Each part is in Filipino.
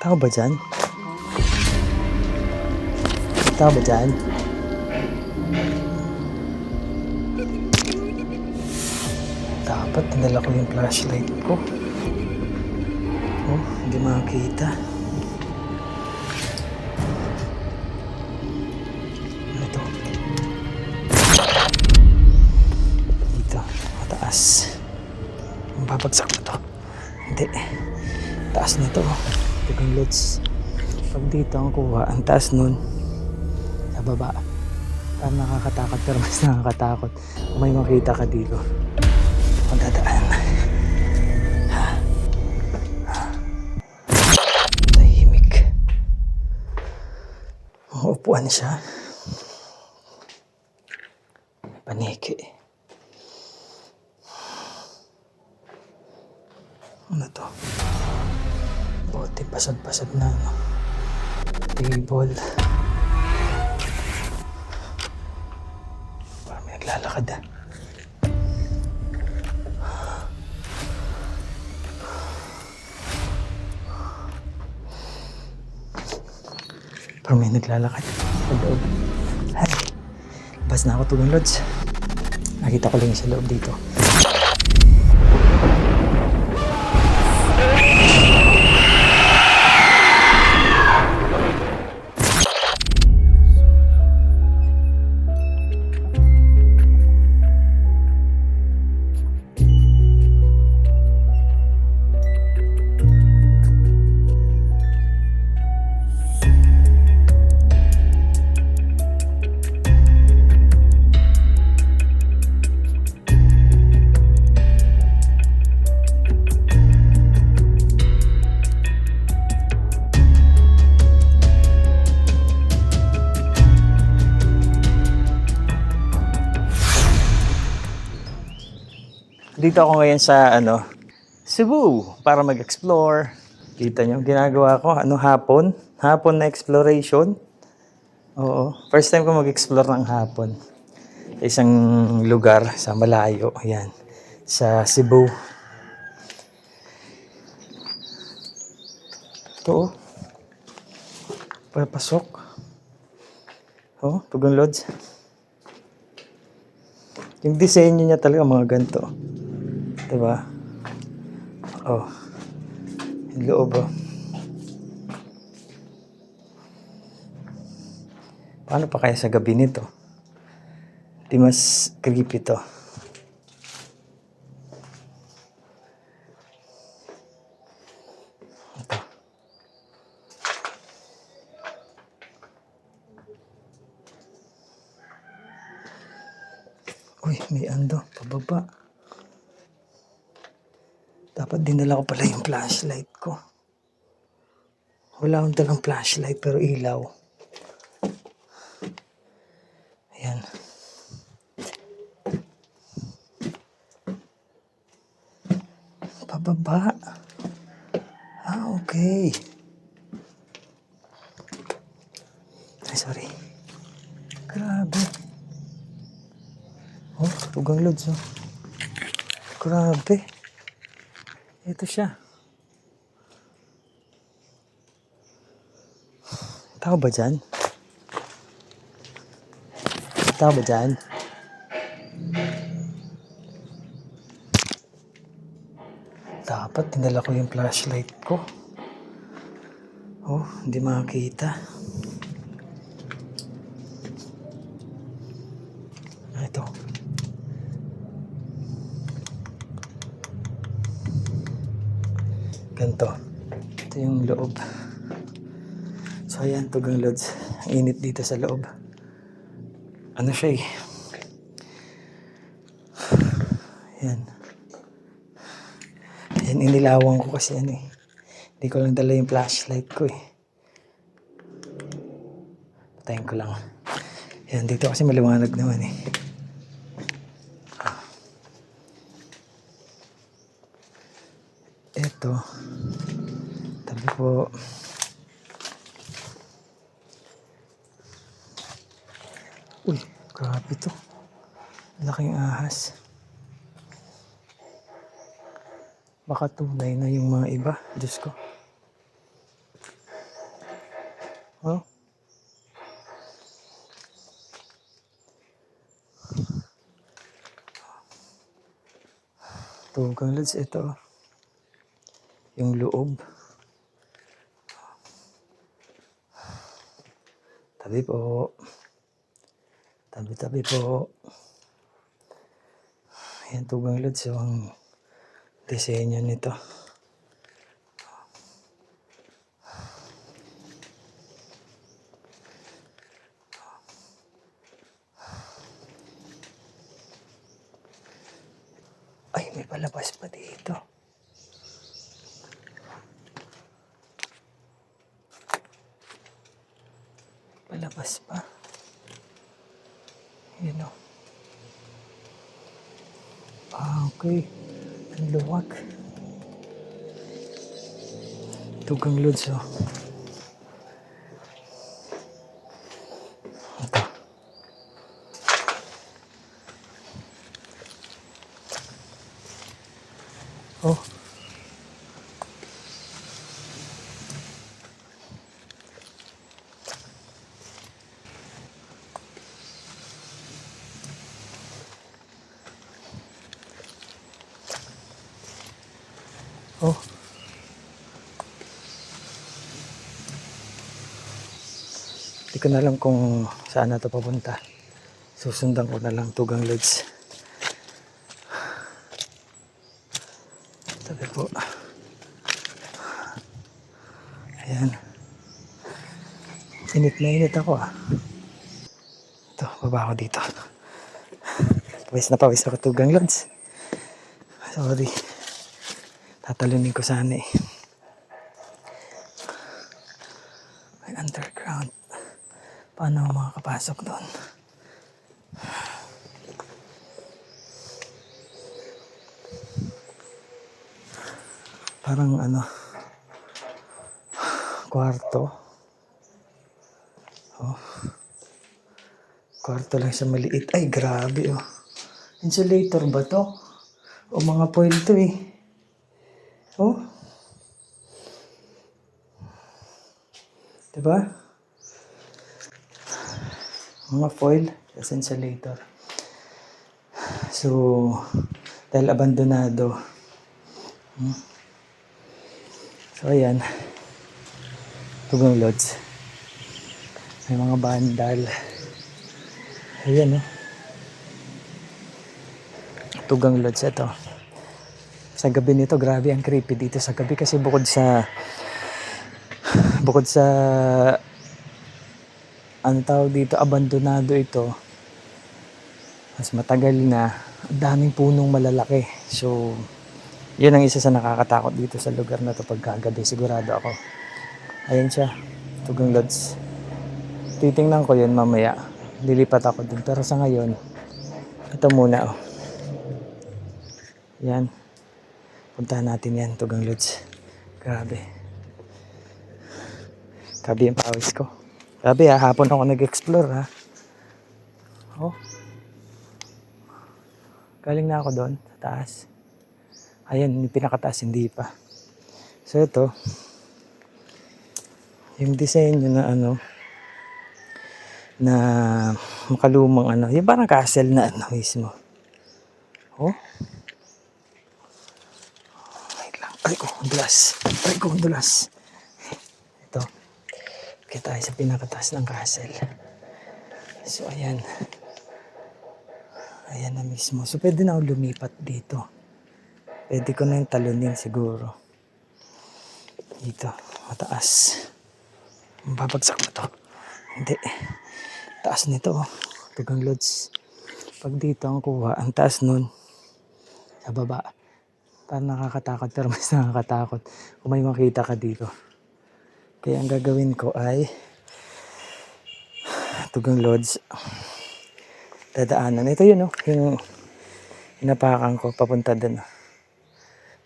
Tao ba dyan? Tao ba dyan? Dapat tinala ko yung flashlight ko. Oh, hindi makakita. Loads. Pag dito ang kuha, ang taas nun. Sa baba. Parang nakakatakot pero mas nakakatakot may makita ka dito. Kung dadaan. Tahimik. Upuan siya. Paniki. Pasad-pasad na, ano? Table. Parang may naglalakad, ah. Parang may naglalakad sa loob. Ay, labas na ako tulong lods. Nakita ko lang yung sa loob dito. Dito ako ngayon sa ano, Cebu para mag-explore. Kita nyo, ginagawa ko, ano, hapon. Hapon na exploration. Oo. First time ko mag-explore ng hapon. Sa isang lugar sa malayo. Ayan. Sa Cebu. Ito oh. Papasok. Oh, Tugon Lodge. Yung disenyo niya talaga mga ganito. Diba? Oh. Yung loob oh. Paano pa kaya sa gabi nito? Di mas creepy to. Uy, may ando. Pababa. Dapat dinala ko pala yung flashlight ko. Wala akong dalang flashlight pero ilaw. Ayan. Pababa. Ah, okay. Ay, sorry. Grabe. Oh, tugang loads oh. Grabe. Ito siya. Tao ba dyan? Tao ba dyan? Dapat tinala ko yung flashlight ko. Oh, hindi makakita. Ah, Ito. Ganto. Ito yung loob. So ayan, tugang loads. Ang Init dito sa loob. Ano siya eh. Ayan. Ayan, inilawan ko kasi ano eh. Hindi ko lang dala yung flashlight ko eh. Patayin ko lang. Ayan, dito kasi maliwanag naman eh. Ito. Tabi po. Uy, grabe to. Laking ahas. Baka tunay na yung mga iba. Diyos ko. Oh. Tugang lods, ito. Yung loob. Tabi po. Tabi-tabi po. Ayan, tugang lods. So, disenyo nito. Ay, may palabas pa dito. Palabas pa. Yun o. Ah, okay. Ang luwag. Tugang lods ko na alam kung saan na to papunta. Susundan ko na lang tugang lods. Sabi po. Ayan. Init na init ako ah. Ito, baba ako dito. Pawis na pawis ako tugang lods. Sorry. Tatalunin ko sana eh. May underground. Paano ako makakapasok doon? Parang ano, kwarto. Oh. Kwarto lang siya maliit. Ay, grabe oh. Insulator ba to? O mga foil to eh. Oh. Diba? Mga foil. Tapos insulator. So, dahil abandonado. Hmm. So, ayan. Tugang lods. May mga bandal. Ayan, oh. Tugang lods ito. Sa gabi nito, grabe ang creepy dito sa gabi kasi bukod sa bukod sa ano tawag dito, abandonado ito. Mas matagal na, ang daming punong malalaki. So, yun ang isa sa nakakatakot dito sa lugar na to pagkagabi. Sigurado ako. Ayan siya. Tugang Lods. Titingnan ko yun mamaya. Lilipat ako dun. Pero sa ngayon, ito muna oh. Yan. Puntahan natin yan, Tugang Lods. Grabe. Grabe yung pawis ko. Grabe ha, hapon ako nag-explore ha. Oh. Galing na ako doon, sa taas. Ayan, yung pinakataas, hindi pa. So ito, yung disenyo na ano, na makalumang ano, yung parang castle na ano mismo. Oh. Wait lang. Ay ko, dulas. Ay ko. Kita tayo sa pinakataas ng castle. So, ayan. Ayan na mismo. So, pwede na ako lumipat dito. Pwede ko na yung talunin siguro. Dito. Mataas. Babagsak ba to? Hindi. Taas nito. oh. Tugang lods. Pag dito ang kuha, ang taas nun. Sa baba. Parang nakakatakot pero mas nakakatakot kung may makita ka dito. Kaya ang gagawin ko ay Tugang Lodge dadaanan. Ito yun, oh, yung inapakan ko papunta dun.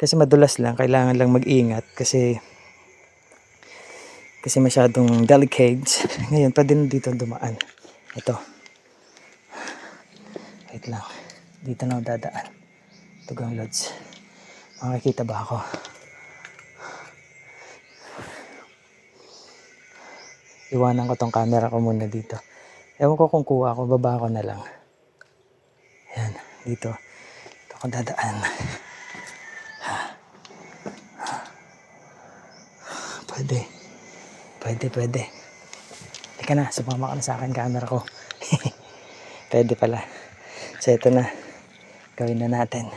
Kasi madulas lang, kailangan lang mag-ingat kasi kasi masyadong delicate. Ngayon, pwede na dito dumaan. Ito. Wait lang. Dito na dadaan. Tugang Lodge. Makikita ba ako? Iwanan ko tong camera ko muna dito. Ewan ko kung kuha ko, baba ko na lang. Yan, dito. Dito ako dadaan. Pwede. Pwede, pwede. Teka na, sumama ka na sa akin camera ko. pwede pala. So ito na. Gawin na natin.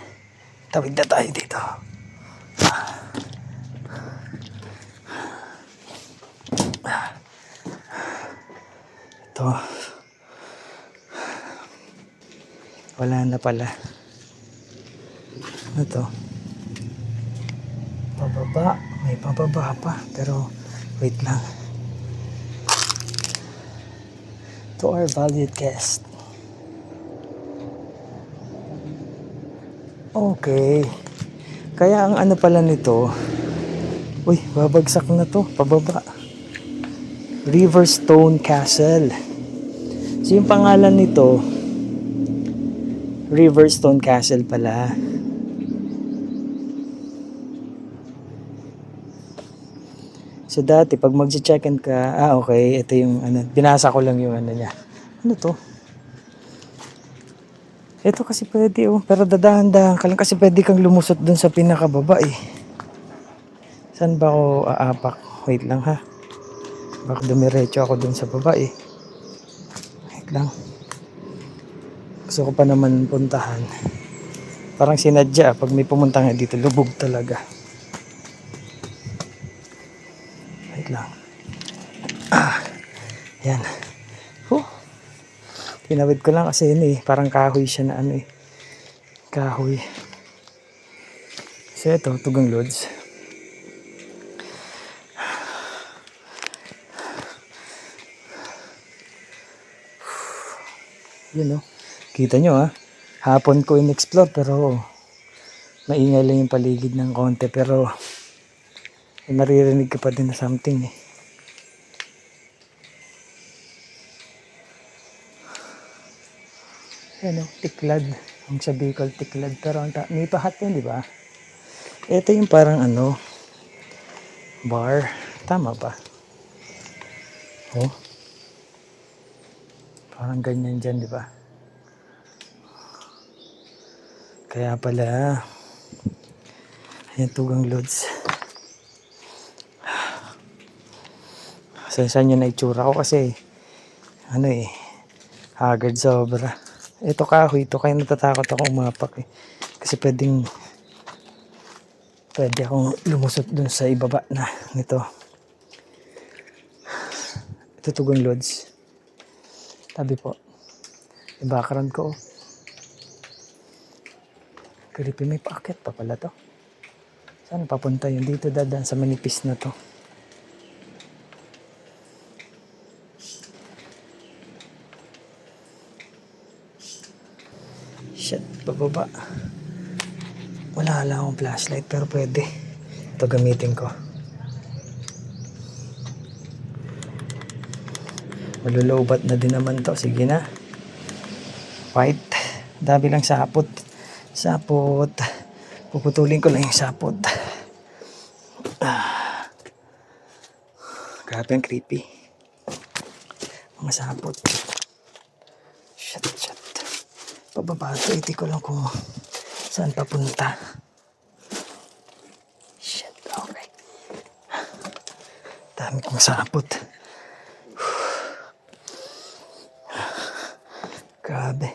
Tawid na tayo dito. Ito. Wala na pala. Ano to? Pababa. May pababa pa. Pero, wait lang. To our valued guest. Okay. Kaya ang ano pala nito, uy, babagsak na to, pababa. Riverstone Castle. So yung pangalan nito, Riverstone Castle pala. So dati, pag mag-check-in ka, ah okay, ito yung ano, binasa ko lang yung ano niya. Ano to? Ito kasi pwede oh, pero dadahan-dahan ka lang kasi pwede kang lumusot dun sa pinakababa eh. Saan ba ako aapak? Wait lang ha. Baka dumiretso ako dun sa baba eh. Wait lang. Gusto ko pa naman puntahan. Parang sinadya pag may pumunta nga dito, lubog talaga. Wait lang. Ah, yan. Huh. Tinawid ko lang kasi yun eh. Parang kahoy siya na ano eh. Kahoy. So ito, tugang loads. Yun oh. Kita nyo ah. Hapon ko in-explore pero maingay lang yung paligid ng konti pero may maririnig ka pa din na something eh. Ano, tiklad. Ang sa Bicol, tiklad. Pero ang ta- may pahat yan, di ba? Ito yung parang ano, bar. Tama ba? Oh. Parang ganyan dyan, di ba? Kaya pala, ayan tugang loads. Sensya nyo na itsura ko kasi, ano eh, haggard sobra. Ito kahoy, ito kaya natatakot ako umapak eh. Kasi pwedeng, pwede akong lumusot dun sa ibaba na nito. Ito tugang loads. Tabi po. Yung background ko. oh. Creepy, may paakyat pa pala to. Saan papunta yun? Dito dadaan sa manipis na to. Shit, bababa. Wala lang akong flashlight pero pwede. Ito gamitin ko. Malulowbat na din naman to. Sige na. White. Dami lang sapot. Sapot. Puputulin ko lang yung sapot. Ah. Grabe ang creepy. Mga sapot. Shit, shit. Pababa ito. Hindi ko lang kung saan papunta. Shit, okay. Dami kong sapot. Grabe.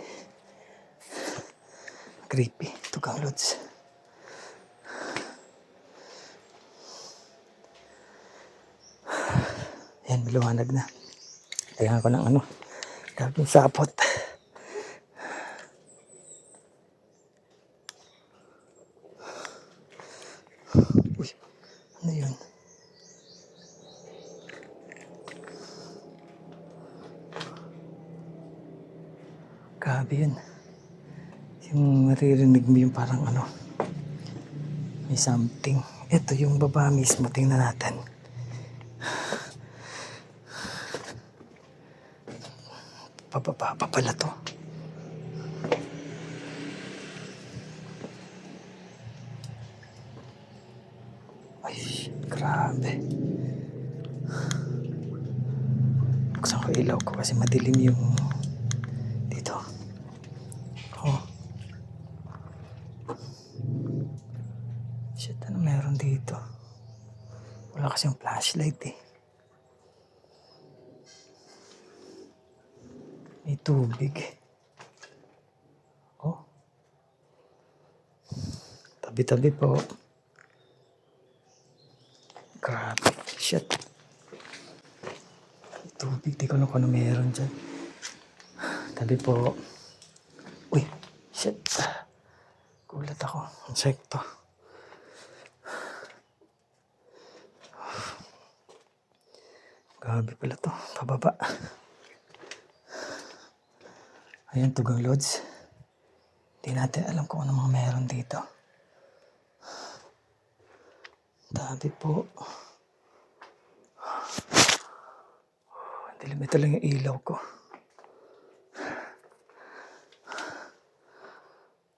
Creepy. Tugang loads. Yan, maliwanag na. Kailangan ko ng ano. Gagawin sapot. Uy, ano yun? Grabe yun. Yung maririnig mo yung parang ano, may something. Ito yung baba mismo, tingnan natin. Pababa pa pala to. Ay, grabe. Buksan ko ilaw ko kasi madilim yung dito. Oh. Shit, ano meron dito? Wala kasi yung flashlight eh. May tubig. Oh. Tabi-tabi po. Grabe. Shit. May Tubig. Di ko alam kung ano meron dyan. Tabi po. Uy. Shit. Gulat ako. Insekto. Grabe pala to. Pababa. Ayan, Tugang Lods. Hindi natin alam kung ano mga meron dito. Dami po. Dilim ito lang yung ilaw ko.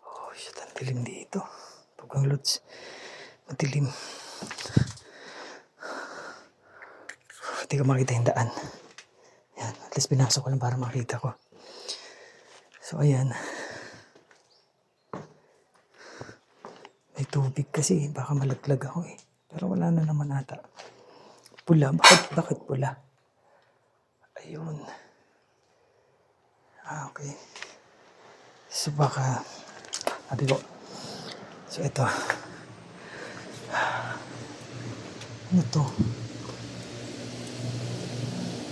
Oh, shit, ang dilim dito. Tugang Lods. Madilim. Hindi ko makita yung daan. Yan, at least pinasok ko lang para makita ko. So, ayan. May tubig kasi, baka malaglag ako eh. Pero wala na naman ata. Pula, bakit, bakit pula? Ayun. Ah, okay. So, baka, sabi ko, so ito. Ano to?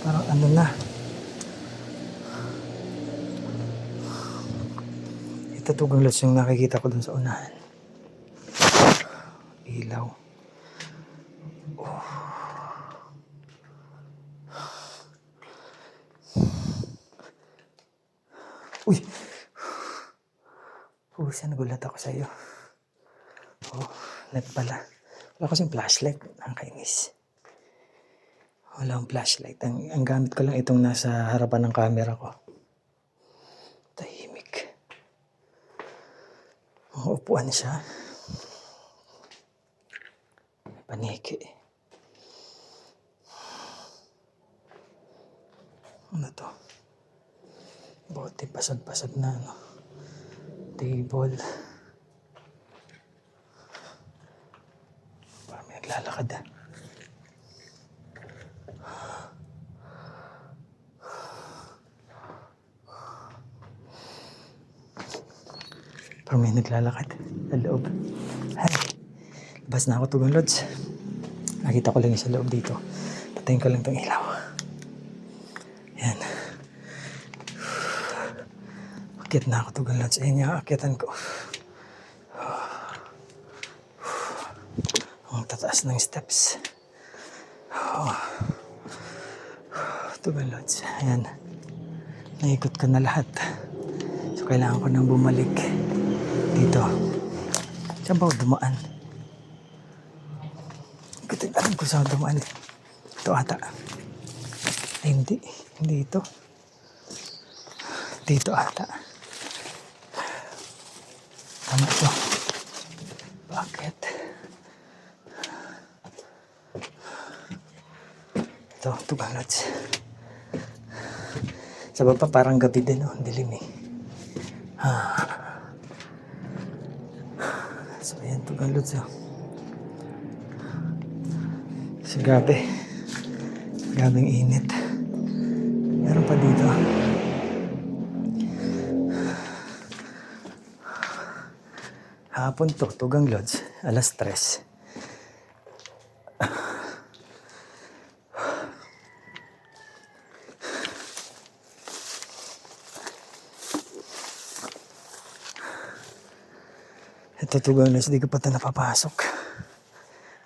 Parang ano na. Ito tugang lots yung nakikita ko dun sa unahan. Ilaw. Uy! Pusa, nagulat ako sa'yo. Oh, net pala. Wala kasing flashlight. Ang kainis. Wala akong flashlight. Ang, ang gamit ko lang itong nasa harapan ng camera ko. Tahimik. Mga upuan siya. Paniki. Ano to? Bote, pasad-pasad na ano. Table. Parang naglalakad ah. Parang may naglalakad sa loob. Ay, labas na ako tugang lods. Nakita ko lang yung sa loob dito. Patayin ko lang itong ilaw. Yan. Akit na ako tugang lods. Ayan yung akitan ko. Ang tataas ng steps. Tugang lods. Ayan. Naikot ko na lahat. So, kailangan ko nang bumalik dito. Saan ba dumaan? Ko din alam kung saan dumaan. Ito ata. Ay, hindi. Hindi ito. Dito ata. Tama ito. Bakit? Ito, ito balats. Sa baba parang gabi din, oh. Dilim eh. So, lods, oh. So, gabi. Gabing init. Meron pa dito. Hapon to, tugang lods. Alas tres. Ito tugang lods, di ko pa ito napapasok.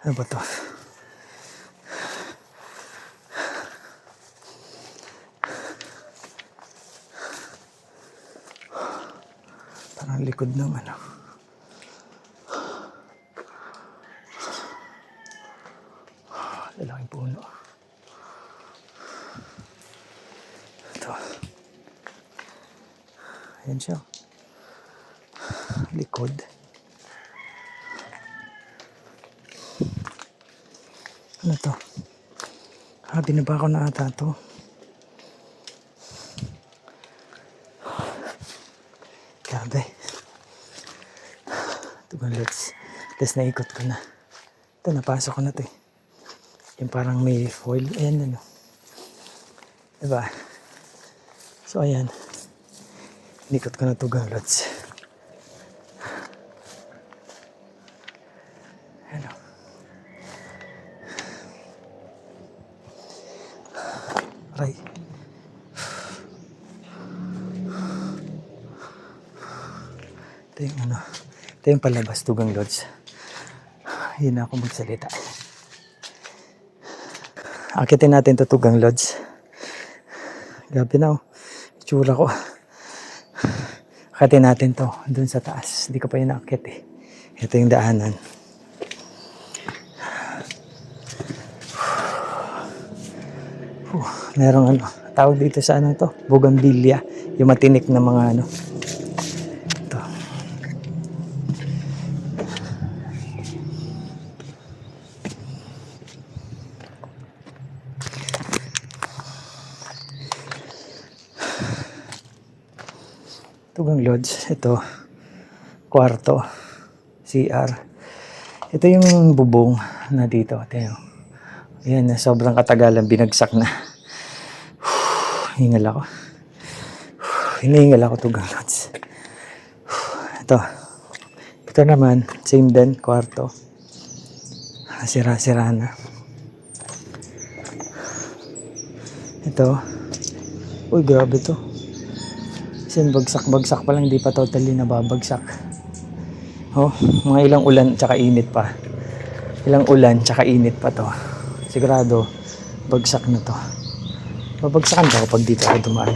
Ano ba to? Parang likod ng ano. Binaba ko na ata to. Grabe. Ito ba, let's, let's naikot ko na. Ito, napasok ko na to eh. Yung parang may foil. Ayan, ano. Diba? So, ayan. Nikot ko na to, galots. Ito yung palabas tugang lods. Yun ako magsalita. Akitin natin to tugang lods. Grabe na oh. Itsura ko. Akitin natin to. Doon sa taas. Hindi ko pa yun nakakit eh. Ito yung daanan. Merong ano, tawag dito sa ano to, bougainvillea, yung matinik na mga ano. Lodge, ito, kwarto, CR. Ito yung bubong na dito, ito Ayan, sobrang katagalan, binagsak na. Hingal ako. Hinihingal ako to ganods. Ito. Ito naman, same din, kwarto. Sira-sira na. Ito. Uy, grabe to. Kasi bagsak-bagsak pa lang, hindi pa totally nababagsak. Oh, mga ilang ulan tsaka init pa. Ilang ulan tsaka init pa to. Sigurado, bagsak na to. Babagsakan ba kapag dito ako dumaan?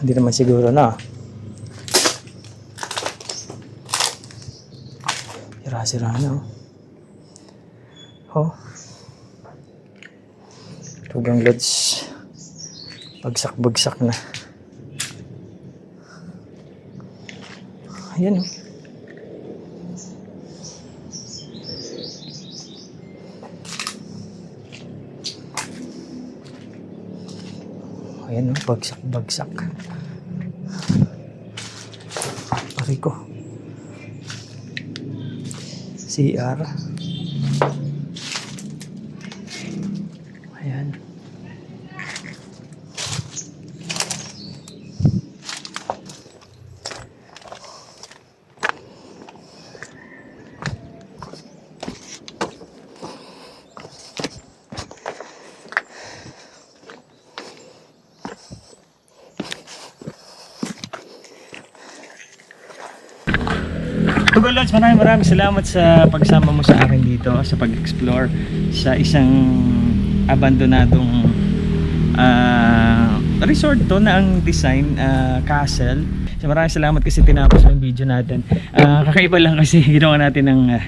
Hindi naman siguro na. Sira-sira na oh. Oh. Tugang lods. Bagsak-bagsak na. Ayan oh. Ayan oh, bagsak-bagsak. Pari ko. CR. Ayan. Lodge, maraming maraming salamat sa pagsama mo sa akin dito sa pag-explore sa isang abandonadong ah, resort to na ang design ah, castle. So maraming salamat kasi tinapos mo yung video natin. Ah, kakaiba lang kasi ginawa natin ng ah,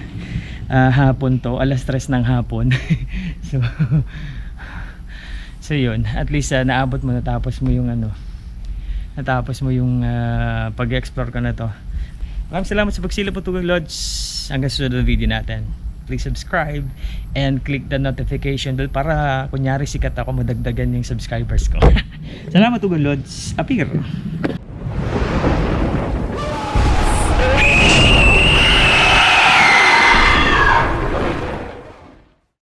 ah, hapon to, alas tres ng hapon. so So yun, at least ah, naabot mo natapos mo yung ano natapos mo yung ah, pag-explore ko na to. Maraming salamat sa pagsilip po Tugang Lodge. Hanggang susunod na video natin. Please subscribe and click the notification bell para kunyari sikat ako madagdagan yung subscribers ko. salamat Tugang Lodge. Apir.